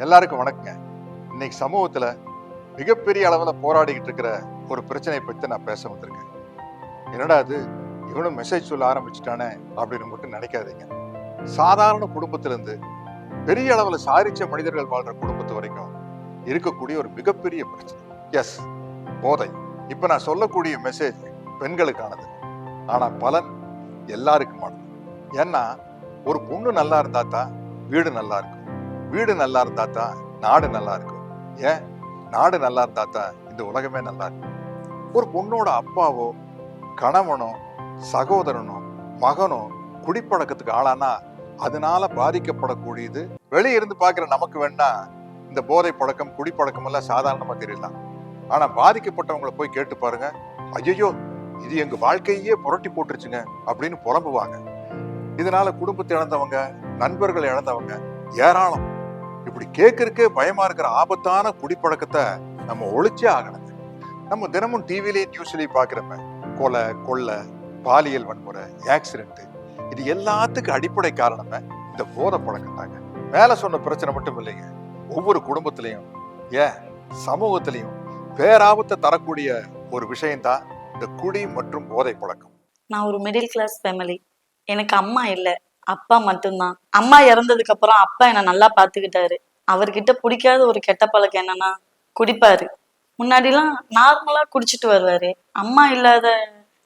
எல்லாருக்கும் வணக்கங்க. இன்னைக்கு சமூகத்துல மிகப்பெரிய அளவுல போராடிக்கிட்டு இருக்கிற ஒரு பிரச்சனையை பத்தி நான் பேச வந்திருக்கேன். என்னடா அது இவனும் மெசேஜ் சொல்ல ஆரம்பிச்சுட்டானே அப்படின்னு மட்டும் நினைக்காதீங்க. சாதாரண குடும்பத்துல இருந்து பெரிய அளவுல சாரிச்ச மனிதர்கள் வாழ்ற குடும்பத்து வரைக்கும் இருக்கக்கூடிய ஒரு மிகப்பெரிய பிரச்சனை. எஸ் போதை. இப்ப நான் சொல்லக்கூடிய மெசேஜ் பெண்களுக்கானது. ஆனா பலன் எல்லாருக்குமானது. ஏன்னா ஒரு பொண்ணு நல்லா இருந்தா தான் வீடு நல்லா இருக்கும். வீடு நல்லா இருந்தா தான் நாடு நல்லா இருக்கும் ஏன்? நாடு நல்லா இருந்தா தான் இந்த உலகமே நல்லா இருக்கும் ஒரு பொண்ணோட அப்பாவோ கணவனோ சகோதரனோ மகனோ குடிப்பழக்கத்துக்கு ஆளானா அதனால பாதிக்கப்படக்கூடியது. வெளியே இருந்து பார்க்குற நமக்கு வேணா இந்த போதை பழக்கம் குடிப்பழக்கம் எல்லாம் சாதாரணமாக தெரியலாம் ஆனால் பாதிக்கப்பட்டவங்களை போய் கேட்டு பாருங்க. ஐயோ இது எங்க வாழ்க்கையே புரட்டி போட்டுருச்சுங்க அப்படின்னு புலம்புவாங்க. இதனால குடும்பத்தை இழந்தவங்க நண்பர்களை இழந்தவங்க ஏராளம். இப்படி கேட்கறக்கே பயமா இருக்கிற ஆபத்தான குடிப்பழக்கத்தை நம்ம ஒழிச்சே ஆகணுங்க நம்ம தினமும் டிவிலையும் நியூஸ்லையும் பாக்குறோமே கொலை கொள்ளை பாலியல் வன்முறை ஆக்சிடென்ட் இது எல்லாத்துக்கும் அடிப்படை காரணமே இந்த போதை பழக்கம் தாங்க. மேலே சொன்ன பிரச்சனை மட்டும் இல்லைங்க. ஒவ்வொரு குடும்பத்திலையும் ஏன்? சமூகத்திலையும் பேராபத்தை தரக்கூடிய ஒரு விஷயம்தான் இந்த குடி மற்றும் போதை பழக்கம். நான் ஒரு மிடில் கிளாஸ் ஃபேமிலி எனக்கு அம்மா இல்லை. அப்பா மட்டும்தான். அம்மா இறந்ததுக்கு அப்புறம் அப்பா என்னை நல்லா பார்த்துக்கிட்டாரு. அவர்கிட்ட பிடிக்காத ஒரு கெட்ட பழக்கம் என்னன்னா குடிப்பாரு. முன்னாடிலாம் நார்மலா குடிச்சிட்டு வருவாரு. அம்மா இல்லாத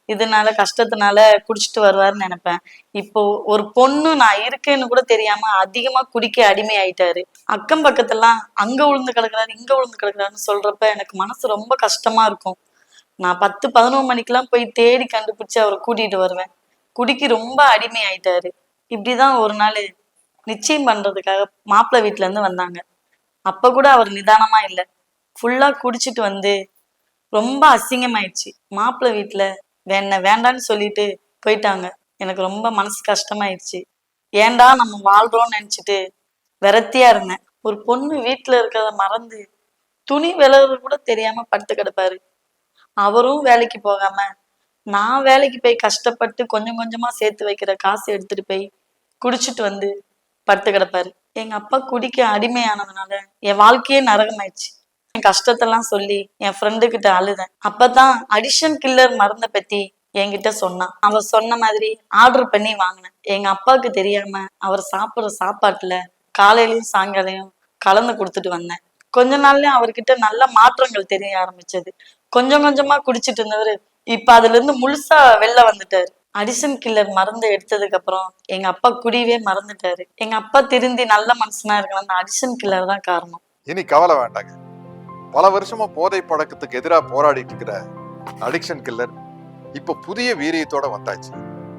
இதனால கஷ்டத்தினால குடிச்சிட்டு வருவாருன்னு நினைப்பேன். இப்போ ஒரு பொண்ணு நான் இருக்கேன்னு கூட தெரியாம அதிகமா குடிக்க அடிமை ஆயிட்டாரு அக்கம் பக்கத்தெல்லாம் அங்க உளுந்து கிடக்குறாரு இங்க உளுந்து கிடக்குறாருன்னு சொல்றப்ப எனக்கு மனசு ரொம்ப கஷ்டமா இருக்கும். நான் பத்து பதினொரு மணிக்கெல்லாம் போய் தேடி கண்டுபிடிச்சு அவரை கூட்டிட்டு வருவேன். குடிக்கு ரொம்ப அடிமை ஆயிட்டாரு இப்படிதான் ஒரு நாள் நிச்சயம் பண்றதுக்காக மாப்பிள்ளை வீட்டுல இருந்து வந்தாங்க. அப்ப கூட அவர் நிதானமா இல்லை. ஃபுல்லா குடிச்சிட்டு வந்து ரொம்ப அசிங்கமாயிடுச்சு. மாப்பிள்ளை வீட்டுல வேண வேண்டான்னு சொல்லிட்டு போயிட்டாங்க. எனக்கு ரொம்ப மனசு கஷ்டமாயிடுச்சு. ஏன்டா நம்ம வாழ்றோம்னு நினைச்சிட்டு விரத்தியா இருந்தேன். ஒரு பொண்ணு வீட்டுல இருக்கிறத மறந்து துணி விலகுறது கூட தெரியாம படுத்து கிடப்பாரு. அவரும் வேலைக்கு போகாம நான் வேலைக்கு போய் கஷ்டப்பட்டு கொஞ்சம் கொஞ்சமா சேர்த்து வைக்கிற காசு எடுத்துட்டு போய் குடிச்சிட்டு வந்து படுத்து கிடப்பாரு. எங்க அப்பா குடிக்க அடிமையானதுனால என் வாழ்க்கையே நரகமாயிடுச்சு. என் கஷ்டத்தெல்லாம் சொல்லி என் ஃப்ரெண்டு கிட்ட அழுதேன். அப்பதான் அடிஷன் கில்லர் மருந்தை பத்தி என்கிட்ட சொன்னான். அவர் சொன்ன மாதிரி ஆர்டர் பண்ணி வாங்கினேன். எங்க அப்பாவுக்கு தெரியாம அவர் சாப்பிடுற சாப்பாட்டுல காலையிலயும் சாயங்காலையும் கலந்து கொடுத்துட்டு வந்தேன். கொஞ்ச நாள்லயும் அவர்கிட்ட நல்ல மாற்றங்கள் தெரிய ஆரம்பிச்சது. கொஞ்சம் கொஞ்சமா குடிச்சிட்டு இருந்தவர் இப்ப அதுல இருந்து முழுசா வெளில வந்துட்டாரு. அடிஷன் கில்லர் மருந்து எடுத்ததுக்கு அப்புறம் எங்க அப்பா குடியவே மறந்துட்டாரு. எங்க அப்பா திருந்தி நல்ல மனுஷனா இருக்கலாம் அந்த அடிஷன் கில்லர் தான் காரணம். இனி கவலை வேண்டாங்க. பல வருஷமா போதை பழக்கத்துக்கு எதிராக போராடிட்டு இருக்கிற அடிக்ஷன் கில்லர் இப்ப புதிய வீரியத்தோட வந்தாச்சு.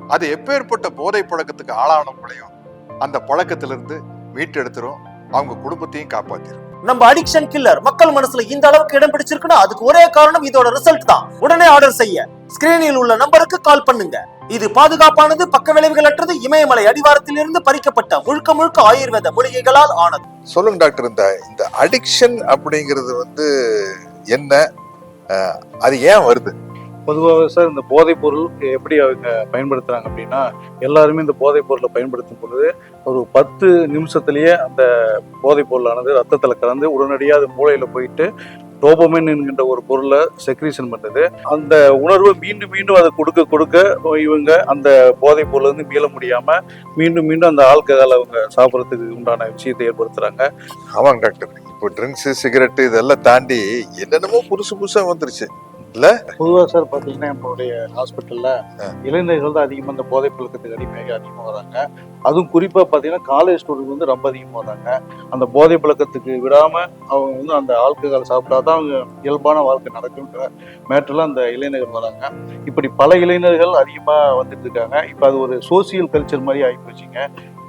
அது எப்பேற்பட்ட போதை பழக்கத்துக்கு ஆளானவங்களையும் அந்த பழக்கத்திலிருந்து மீட்டெடுத்துரும் அவங்க குடும்பத்தையும் காப்பாத்திரும். நம்ம அடிக்ஷன் கில்லர் மக்கள் மனசுல இந்த அளவுக்கு இடம் பிடிச்சிருக்குன்னா அதுக்கு ஒரே காரணம் இதோட ரிசல்ட் தான். உடனே ஆர்டர் செய்ய. ஸ்கிரீனில் உள்ள நம்பருக்கு கால் பண்ணுங்க. இது பாதுகாப்பானது பக்க விளைவுகள் அற்றது இமயமலை அடிவாரத்தில் இருந்து பறிக்கப்பட்ட முழுக்க முழுக்க ஆயுர்வேத மூலிகைகளால் ஆனது. சொல்லுங்க டாக்டர் இந்த இந்த அடிக்ஷன் அப்படிங்கிறது வந்து என்ன? அது ஏன் வருது? பொதுவாக சார் இந்த போதைப் பொருள் எப்படி அவங்க பயன்படுத்துறாங்க அப்படின்னா எல்லாருமே இந்த போதைப் பொருளை பயன்படுத்தும் பொழுது ஒரு பத்து நிமிஷத்துலேயே அந்த போதைப் பொருளானது ரத்தத்தில் கலந்து உடனடியாக அது மூளையில் போயிட்டு டோபமின் என்கின்ற ஒரு பொருளை செக்ரீஷன் பண்ணுது. அந்த உணர்வை மீண்டும் மீண்டும் அதை கொடுக்க கொடுக்க இவங்க அந்த போதைப் பொருள் வந்து மீள முடியாமல் மீண்டும் மீண்டும் அந்த ஆல்கஹால் அவங்க சாப்பிட்றதுக்கு உண்டான விஷயத்தை ஏற்படுத்துகிறாங்க ஆமாங்க டாக்டர். இப்போ ட்ரிங்க்ஸு சிகரெட்டு இதெல்லாம் தாண்டி என்னென்னமோ புதுசு புதுசாக வந்துருச்சு. பொதுவாக சார் பார்த்தீங்கன்னா நம்மளுடைய ஹாஸ்பிட்டலில். இளைஞர்கள் தான் அதிகமாக இந்த போதைப் பழக்கத்துக்கு அடிமையாக அதிகமாக வராங்க. அதுவும் குறிப்பாக பார்த்தீங்கன்னா காலேஜ் ஸ்டூடெண்ட் வந்து ரொம்ப அதிகமாக வராங்க. அந்த போதை பழக்கத்துக்கு விடாமல் அவங்க வந்து அந்த ஆல்கஹால் சாப்பிட்டா தான் அவங்க இயல்பான வாழ்க்கை நடக்குன்ற மேட்டரில் அந்த இளைஞர்கள் வராங்க. இப்படி பல இளைஞர்கள் அதிகமாக வந்துட்டு இருக்காங்க. இப்போ அது ஒரு சோசியல் கல்ச்சர் மாதிரி ஆகி போச்சுங்க.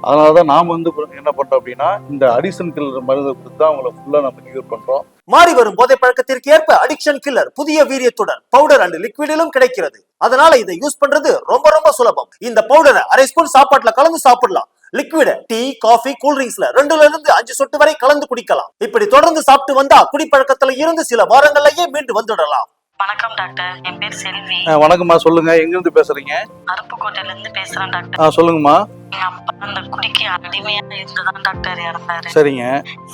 அதனால தான் நாம் வந்து என்ன பண்றோம் அப்படின்னா இந்த அடிசன் கில்லர் மருந்தை கொடுத்து தான் அவங்கள ஃபுல்லா நம்ம கியூர் பண்றோம். மாறி வரும் போதை பழக்கத்திற்கு ஏற்ப அடிக்ஷன் கில்லர் புதிய வீரியத்துடன் பவுடர் அண்ட் லிக்விடிலும் கிடைக்கிறது. அதனால இதை யூஸ் பண்றது ரொம்ப ரொம்ப சுலபம். இந்த பவுடரை அரை ஸ்பூன் சாப்பாட்டுல கலந்து சாப்பிடலாம். லிக்விட டீ காஃபி கூல்ட்ரிங்க்ஸ்ல ரெண்டுல இருந்து அஞ்சு சொட்டு வரை கலந்து குடிக்கலாம். இப்படி தொடர்ந்து சாப்பிட்டு வந்தா குடிப்பழக்கத்துல இருந்து சில வாரங்கள்லயே மீண்டு வந்துடலாம். வணக்கம் டாக்டர். என் பேர் செல்வி. வணக்கம்மா சொல்லுங்க. எங்கிருந்து பேசுறீங்க? அருப்புக்கோட்டையில இருந்து பேசுறேன் டாக்டர். சொல்லுங்கம்மா. எங்க அப்பா அந்த குடிக்கு அடிமையா இருந்துதான் டாக்டர் இறந்தாரு. சரிங்க.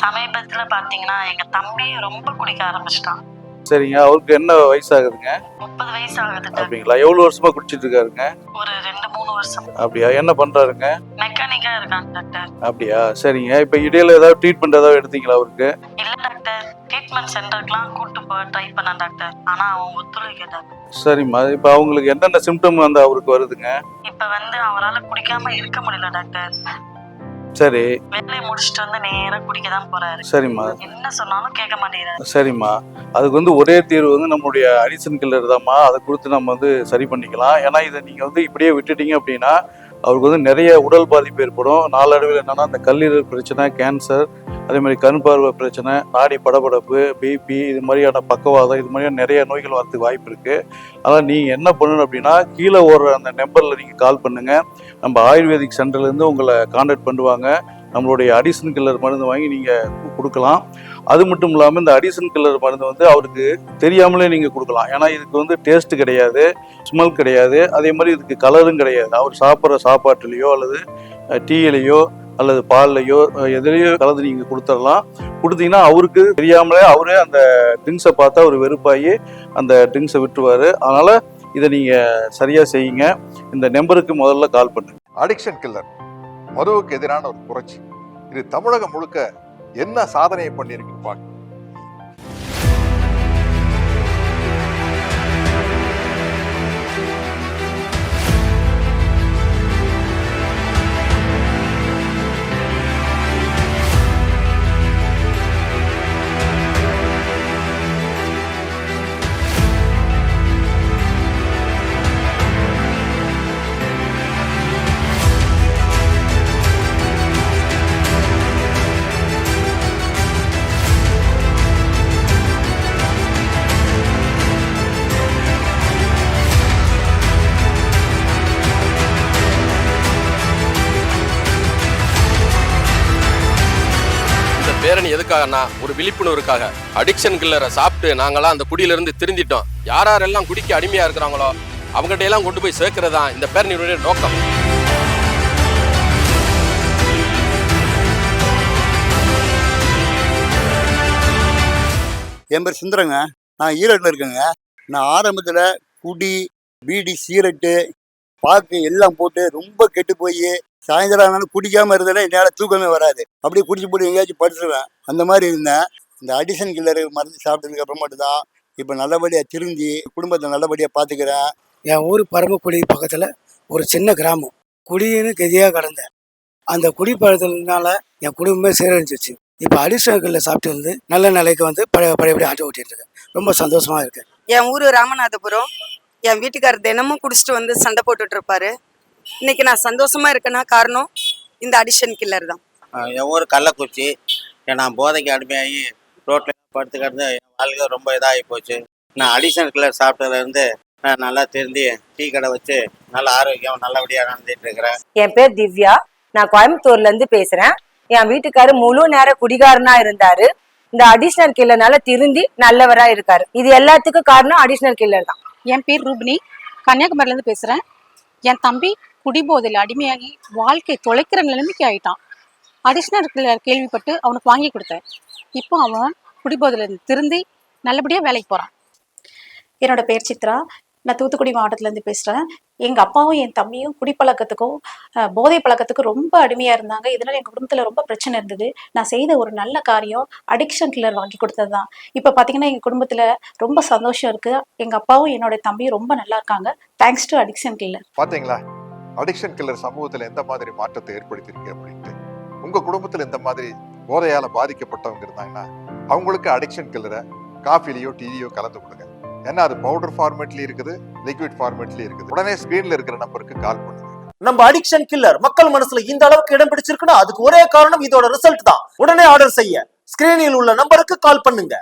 சமீபத்துல பாத்தீங்கன்னா எங்க தம்பி ரொம்ப குடிக்க ஆரம்பிச்சிட்டான். சரிங்க. அவருக்கு என்ன வயசாகுதுங்க? முப்பது வயசு ஆகுது அப்படிங்களா? எவ்வளவு வருஷமா குடிச்சிட்டு இருக்காருங்க? ஒரு ரெண்டு மூணு வருஷம். அப்படியா? என்ன பண்றாருங்க? மெக்கானிக்கா இருக்கான் டாக்டர். அப்படியா? சரிங்க. இப்ப இடையில ஏதாவது ட்ரீட்மெண்ட் ஏதாவது எடுத்தீங்களா அவருக்கு? இல்ல ட்ரீட்மெண்ட் சென்டருக்குலாம் கூட்டு போக ட்ரை பண்ணேன் டாக்டர் ஆனா அவன் ஒத்துழைக்க டாக்டர் சரிம்மா. இப்ப அவங்களுக்கு என்னென்ன சிம்டம் வந்து அவருக்கு வருதுங்க? இப்ப வந்து அவரால குடிக்காம இருக்க முடியல டாக்டர் சரி. வேலையை முடிச்சிட்டு வந்து நேரா குடிக்க தான் போறாரு. சரிம்மா. என்ன சொன்னாலும் கேட்க மாட்டேங்கிறாரு. சரிம்மா. அதுக்கு வந்து ஒரே தீர்வு வந்து நம்மளுடைய அடிசன் கில்லர் தான்மா அதை கொடுத்து நம்ம வந்து சரி பண்ணிக்கலாம். ஏன்னா இதை நீங்கள் வந்து இப்படியே விட்டுட்டீங்க அப்படின்னா அவருக்கு வந்து நிறைய உடல் பாதிப்பு ஏற்படும். நாளடைவில் என்னன்னா இந்த கல்லீரல் பிரச்சனை கேன்சர் அதே மாதிரி கண் பார்வை பிரச்சனை நாடி படபடப்பு பிபி இது மாதிரியான பக்கவாதம் இது மாதிரியான நிறைய நோய்கள் வரதுக்கு வாய்ப்பு இருக்கு. அதனால் நீங்கள் என்ன பண்ணணும் அப்படின்னா கீழே ஓடுற அந்த நம்பரில் நீங்கள் கால் பண்ணுங்க. நம்ம ஆயுர்வேதிக் சென்டர்லேருந்து உங்களை கான்டாக்ட் பண்ணுவாங்க. நம்மளுடைய அடிசன் கில்லர் மருந்து வாங்கி நீங்கள் கொடுக்கலாம். அது மட்டும் இல்லாமல் இந்த அடிசன் கில்லர் மருந்து வந்து அவருக்கு தெரியாமலே நீங்கள் கொடுக்கலாம். ஏன்னா இதுக்கு வந்து டேஸ்ட்டு கிடையாது ஸ்மெல் கிடையாது. அதே மாதிரி இதுக்கு கலரும் கிடையாது. அவர் சாப்பிட்ற சாப்பாட்டுலேயோ அல்லது டீயிலையோ அல்லது பால்லையோ எதிலையோ கலந்து நீங்கள் கொடுத்துடலாம். கொடுத்தீங்கன்னா அவருக்கு தெரியாமலே அவரே அந்த ட்ரிங்க்ஸை பார்த்தா அவர் வெறுப்பாகி அந்த ட்ரிங்க்ஸை விட்டுருவார். அதனால் இதை நீங்கள் சரியாக செய்யுங்க. இந்த நம்பருக்கு முதல்ல கால் பண்ணுங்க. அடிக்ஷன் கில்லர் மதுவுக்கு எதிரான ஒரு புரட்சி. இது தமிழகம் முழுக்க என்ன சாதனையை பண்ணியிருக்குன்னு பார்க்க பேரணி எதுக்காகனா ஒரு விழிப்புணர்வுக்காக. அடிக்ஷன் கில்லரை சாப்பிட்டு நாங்களாம் அந்த குடியிலிருந்து திருந்திட்டோம். யார் யாரெல்லாம் குடிக்க அடிமையா இருக்கிறாங்களோ அவங்ககிட்ட எல்லாம் கொண்டு போய் சேர்க்கிறது தான் இந்த பேரணியுடைய நோக்கம். என் பேர் சுந்தரங்க. நான் ஈரோட்டில் இருக்கேங்க. நான் ஆரம்பத்தில் குடி பீடி சீரட்டு பாக்கு எல்லாம் போட்டு ரொம்ப கெட்டு போய் சாயந்தரம் ஆனாலும் குடிக்காம இருந்தேன்னா என்னால் தூக்கமே வராது. அப்படியே குடிச்சு போட்டு எங்கேயாச்சும் படுத்துருவேன். அந்த மாதிரி இருந்தேன். இந்த அடிஷன் கில்லர் மருந்து சாப்பிட்டதுக்கு அப்புறமேட்டு தான் இப்போ நல்லபடியாக திருந்தி குடும்பத்தை நல்லபடியாக பார்த்துக்கிறேன் என் ஊர் பரமக்குடி பக்கத்தில் ஒரு சின்ன கிராமம். குடின்னு கதியாக கடந்தேன். அந்த குடிப்பழத்தினால என் குடும்பமே சீரழிஞ்சிச்சு இப்போ அடிஷனல் சாப்பிட்டு வந்து நல்ல நிலைக்கு வந்து பழைய பழையபடி ஆட்டோ ஓட்டிட்டு இருக்கேன். ரொம்ப சந்தோஷமா இருக்கு. என் ஊர் ராமநாதபுரம். என் வீட்டுக்காரர் தினமும் குடிச்சிட்டு வந்து சண்டை போட்டுட்டு இருப்பாரு. இன்னைக்கு நான் சந்தோஷமா இருக்கேன்னா காரணம் இந்த அடிஷன் கில்லர் தான். என் ஊர் கள்ளக்குறிச்சி. நான் போதைக்கு அடிமையாகி ரோட்டில் படுத்து கிடந்து என் வாழ்க்கை ரொம்ப இதாகி போச்சு. நான் அடிஷனல் கில்லர் சாப்பிட்டதுலேருந்து நான் நல்லா திருந்தி டீ கடை வச்சு நல்ல ஆரோக்கியம் நல்லபடியாக நடந்துட்டு இருக்கிறேன். என் பேர் திவ்யா. நான் கோயம்புத்தூர்ல இருந்து பேசுறேன். என் வீட்டுக்காரு முழு நேர குடிகாரனா இருந்தாரு. இந்த அடிஷனல் கில்லர்னால திருந்தி நல்லவரா இருக்காரு. இது எல்லாத்துக்கும் காரணம் அடிஷனல் கில்லர் தான். என் பேர் ரூபினி. கன்னியாகுமரியிலேருந்து பேசுகிறேன் என் தம்பி குடிபோதையில் அடிமையாகி வாழ்க்கை தொலைக்கிற நிலைமைக்கு ஆயிட்டான். அடிஷ்னல் கேள்விப்பட்டு அவனுக்கு வாங்கி கொடுத்தேன். இப்போ அவன் குடிபோதையில் திருந்தி நல்லபடியாக வேலைக்கு போகிறான் என்னோட பேர் சித்ரா. நான் தூத்துக்குடி மாவட்டத்துலேருந்து பேசுகிறேன் எங்கள் அப்பாவும் என் தம்பியும் குடிப்பழக்கத்துக்கும் போதை பழக்கத்துக்கும் ரொம்ப அடிமையாக இருந்தாங்க. இதனால் எங்கள் குடும்பத்தில் ரொம்ப பிரச்சனை இருந்தது. நான் செய்த ஒரு நல்ல காரியம் அடிக்ஷன் கில்லர் வாங்கி கொடுத்தது தான் இப்போ பார்த்தீங்கன்னா எங்கள் குடும்பத்தில் ரொம்ப சந்தோஷம் இருக்குது எங்கள் அப்பாவும் என்னோட தம்பியும் ரொம்ப நல்லா இருக்காங்க. தேங்க்ஸ் டு அடிக்ஷன் கில்லர் பார்த்தீங்களா அடிக்ஷன் கில்லர் சமூகத்தில் எந்த மாதிரி மாற்றத்தை ஏற்படுத்தியிருக்கு அப்படின்ட்டு? உங்கள் குடும்பத்தில் இந்த மாதிரி போதையால் பாதிக்கப்பட்டவங்க இருந்தாங்கன்னா அவங்களுக்கு அடிக்ஷன் கில்லரை காஃபிலையோ டீலையோ கலந்து கொடுங்க. ஏன்னா அது பவுடர் ஃபார்மேட்லயும் இருக்குது லிக்விட் ஃபார்மேட்லயும் இருக்குது. உடனே ஸ்கிரீன்ல இருக்கிற நம்பருக்கு கால் பண்ணுங்க. நம்ம அடிக்ஷன் கில்லர் மக்கள் மனசுல இந்த அளவுக்கு இடம் பிடிச்சிருக்குன்னா அதுக்கு ஒரே காரணம் இதோட ரிசல்ட் தான். உடனே ஆர்டர் செய்ய. ஸ்கிரீனில் உள்ள நம்பருக்கு கால் பண்ணுங்க.